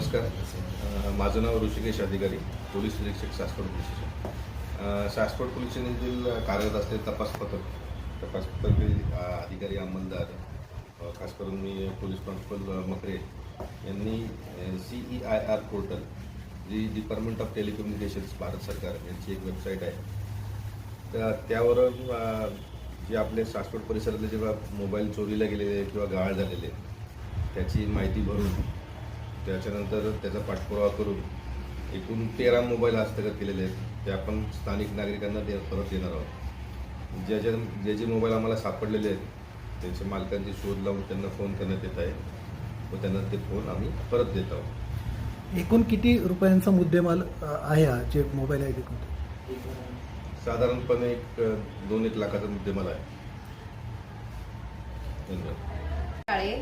नमस्कार. माझं नाव ऋषिकेश अधिकारी पोलीस निरीक्षक Saswad police station. Saswad police स्टेशनतील कार्यरत असलेले तपास पथक तपास पथक अधिकारी अंमलदार खास करून मी पोलीस कॉन्स्टेबल मकरे यांनी C E I R portal G department of telecommunications Bharat सरकार यांची एक वेबसाईट आहे. तर त्यावर जे आपले सासवड परिसरातले जेव्हा मोबाईल चोरीला गेलेले किंवा गाळ झालेले त्याची माहिती भरून त्याच्यानंतर त्याचा पाठपुरावा करून एकूण तेरा मोबाईल हस्तगत केलेले आहेत. ते आपण स्थानिक नागरिकांना दे परत देणार आहोत. ज्याच्या जे जे मोबाईल आम्हाला सापडलेले आहेत त्यांच्या मालकांची शोध लावून त्यांना फोन करण्यात येत आहे. व त्यांना ते फोन आम्ही परत देत आहोत. एकूण किती रुपयांचा मुद्देमाल आहे हा जे मोबाईल आहे एकूण साधारणपणे एक दोन एक लाखाचा मुद्देमाल आहे. धन्यवाद. काळे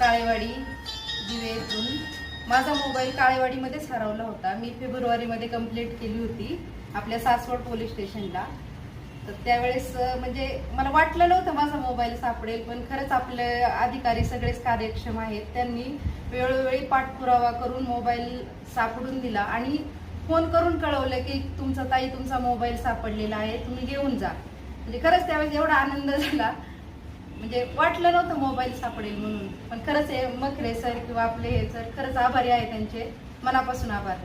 काळेवाडी दिवे येथून माझा मोबाईल काळेवाडीमध्येच हरवला होता. मी फेब्रुवारीमध्ये कंप्लेंट केली होती आपल्या सासवड पोलीस स्टेशनला. तर त्यावेळेस म्हणजे मला वाटलं नव्हतं माझा मोबाईल सापडेल पण खरंच आपले अधिकारी सगळेच कार्यक्षम आहेत. त्यांनी वेळोवेळी पाठपुरावा करून मोबाईल सापडून दिला आणि फोन करून कळवलं की तुमचा ताई तुमचा मोबाईल सापडलेला आहे तुम्ही घेऊन जा. म्हणजे खरंच त्यावेळेस एवढा आनंद झाला. म्हणजे वाटलं नव्हतं मोबाईल सापडेल म्हणून. पण खरंच हे मखरे सर किंवा आपले हे सर खरंच आभारी आहे त्यांचे. मनापासून आभार.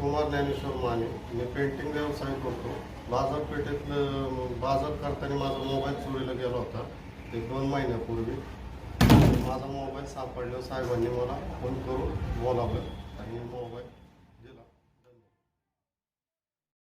कुमार ज्ञानेश्वर माने मी पेंटिंग व्यवसाय करतो. बाजारपेठेतलं बाजार करताना माझा मोबाईल चोरीला गेला होता. एक दोन महिन्यापूर्वी. माझा मोबाईल सापडला साहेबांनी मला फोन करून बोलावलं. आणि